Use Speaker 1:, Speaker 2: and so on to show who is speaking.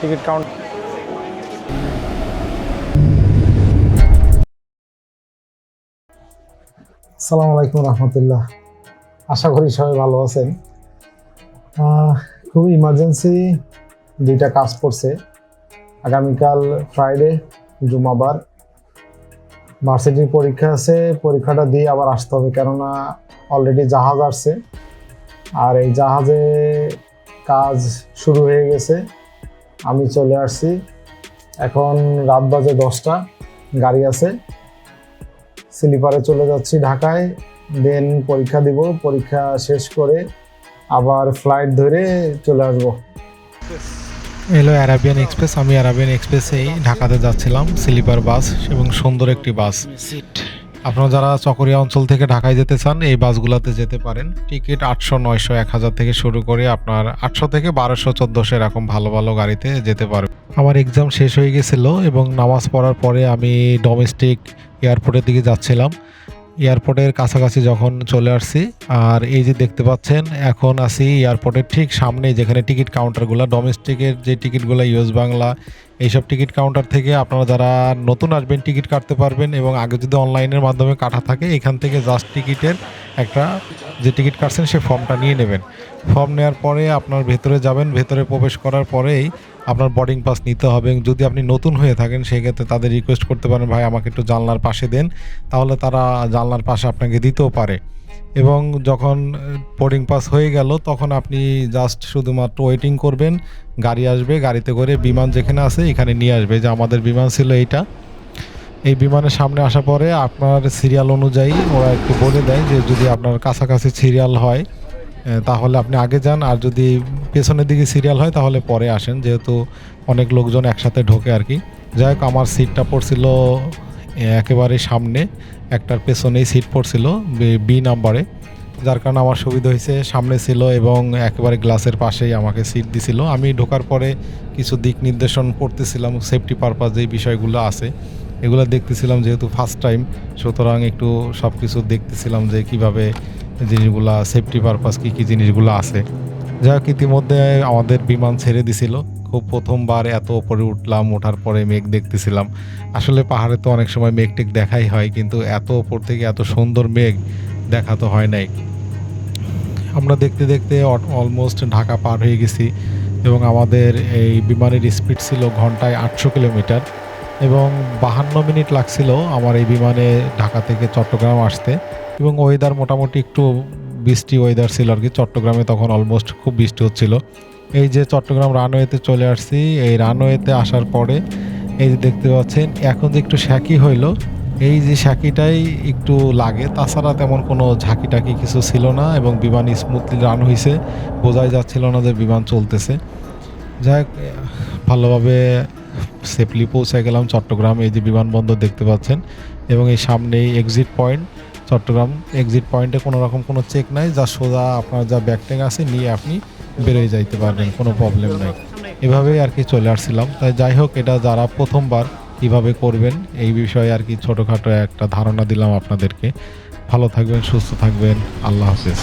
Speaker 1: Ticket count.
Speaker 2: আসসালামু আলাইকুম রহমতুল্লাহ। আশা করি সবাই ভালো আছেন। খুব ইমার্জেন্সি দুইটা কাজ পড়ছে। আগামীকাল ফ্রাইডে জুমাবার। ভার্সিটির পরীক্ষা আছে, পরীক্ষাটা দিয়ে আবার আসতে হবে কেননা অলরেডি জাহাজ আসছে। আর এই জাহাজে কাজ শুরু হয়ে গেছে। আমি চলে আসছি। এখন রাত বাজে দশটা গাড়ি আছে। স্লিপারে চলে যাচ্ছি ঢাকায় দেন পরীক্ষা দিব পরীক্ষা শেষ করে আবার ফ্লাইট ধরে চলে আসব।
Speaker 3: এলো অ্যারাবিয়ান এক্সপ্রেস আমি অ্যারাবিয়ান এক্সপ্রেসেই ঢাকাতে যাচ্ছিলাম স্লিপার বাস এবং সুন্দর একটি বাস। আপনারা যারা চকরিয়া অঞ্চল থেকে ঢাকায় যেতে চান, এই বাসগুলোতে যেতে পারেন। টিকিট আটশো, নয়শো, এক হাজার থেকে শুরু করে আপনার আটশো থেকে বারোশো, চোদ্দোশো এরকম ভালো ভালো গাড়িতে যেতে পারবেন আমার এক্সাম শেষ হয়ে গেছিল এবং নামাজ পড়ার পরে আমি ডোমেস্টিক এয়ারপোর্টের দিকে যাচ্ছিলাম। এয়ারপোর্টের কাছাকাছি যখন চলে আসছি, আর এই যে দেখতে পাচ্ছেন, এখন আছি এয়ারপোর্টের ঠিক সামনে যেখানে টিকিট কাউন্টারগুলো ডোমেস্টিকের যে টিকিটগুলো ইউএস বাংলা এইসব টিকিট কাউন্টার থেকে আপনারা যারা নতুন আসবেন টিকিট কাটতে পারবেন এবং আগে যদি অনলাইনের মাধ্যমে কাটা থাকে, এখান থেকে জাস্ট টিকিটের একটা যে টিকিট কাটছেন সে ফর্মটা নিয়ে নেবেন। ফর্ম নেওয়ার পরে আপনার ভেতরে যাবেন, ভেতরে প্রবেশ করার পরেই আপনার বোর্ডিং পাস নিতে হবে। যদি আপনি নতুন হয়ে থাকেন, সেক্ষেত্রে তাদের রিকোয়েস্ট করতে পারেন, ভাই, আমাকে একটু জানলার পাশে দেন। তাহলে তারা জানলার পাশে আপনাকে দিতেও পারে। এবং যখন বোর্ডিং পাস হয়ে গেল, তখন আপনি জাস্ট শুধুমাত্র ওয়েটিং করবেন, গাড়ি আসবে, গাড়িতে করে বিমান যেখানে আছে, এখানে নিয়ে আসবে। যে আমাদের বিমান ছিল এইটা। এই বিমানের সামনে আসার পরে আপনার সিরিয়াল অনুযায়ী ওরা একটু বলে দেয় যে যদি আপনার কাছাকাছি সিরিয়াল হয় তাহলে আপনি আগে যান, আর যদি পেছনের দিকে সিরিয়াল হয়, তাহলে পরে আসেন। যেহেতু অনেক লোকজন একসাথে ঢোকে আর কি। যাই হোক, আমার সিটটা পড়ছিল একেবারে সামনে একটার পেছনেই সিট পড়ছিল, বি- নাম্বারে যার কারণে আমার সুবিধা হয়েছে, সামনে ছিল এবং একেবারে গ্লাসের পাশেই আমাকে সিট দিছিল। আমি ঢোকার পরে কিছু দিক নির্দেশন পড়তেছিলাম সেফটি পারপাস যেই বিষয়গুলো আছে। এগুলো দেখতেছিলাম যেহেতু ফার্স্ট টাইম সুতরাং একটু সব কিছু দেখতেছিলাম যে কীভাবে জিনিসগুলা সেফটি পারপাস কী কী জিনিসগুলো আছে। যাই হোক, ইতিমধ্যে আমাদের বিমান ছেড়ে দিছিল। খুব প্রথমবার এত ওপরে উঠলাম, ওঠার পরে মেঘ দেখতেছিলাম। আসলে পাহাড়ে তো অনেক সময় মেঘ টেক দেখাই হয়, কিন্তু এত ওপর থেকে এত সুন্দর মেঘ দেখা তো হয় নাই। আমরা দেখতে দেখতে অলমোস্ট ঢাকা পার হয়ে গেছি এবং আমাদের এই বিমানের স্পিড ছিল ঘন্টায় আটশো কিলোমিটার এবং বাহান্ন মিনিট লাগছিল আমার এই বিমানে ঢাকা থেকে চট্টগ্রাম আসতে এবং ওয়েদার মোটামুটি একটু বৃষ্টি ওয়েদার ছিল আর কি চট্টগ্রামে তখন অলমোস্ট খুব বৃষ্টি হচ্ছিল। এই যে চট্টগ্রাম রানওয়েতে চলে আসছি, এই রানওয়েতে আসার পরে এই যে দেখতে পাচ্ছেন, এখন যে একটু শ্যাকি হইল, এই যে শ্যাকিটাই একটু লাগে। তাছাড়া তেমন কোনো ঝাঁকি টাকি কিছু ছিল না এবং বিমান স্মুথলি রান হয়েছে বোঝাই যাচ্ছিল না যে বিমান চলতেছে। যাই ভালোভাবে সেফলি পৌঁছে গেলাম চট্টগ্রাম, এই যে বিমানবন্দর দেখতে পাচ্ছেন, এবং এই সামনেই এক্সিট পয়েন্ট চট্টগ্রাম এক্সিট পয়েন্টে কোনো রকম কোনো চেক নাই, যা সোজা আপনার যা ব্যাগ ট্যাগ আছে, নিয়ে আপনি বেরোয় যাইতে পারবেন, কোনো প্রবলেম নাই। এভাবেই আর কি চলে আসছিলাম। তাই যাই হোক, এটা যারা প্রথমবার কীভাবে করবেন, এই বিষয়ে আর কি ছোটোখাটো একটা ধারণা দিলাম আপনাদেরকে। ভালো থাকবেন, সুস্থ থাকবেন। আল্লাহ হাফেজ।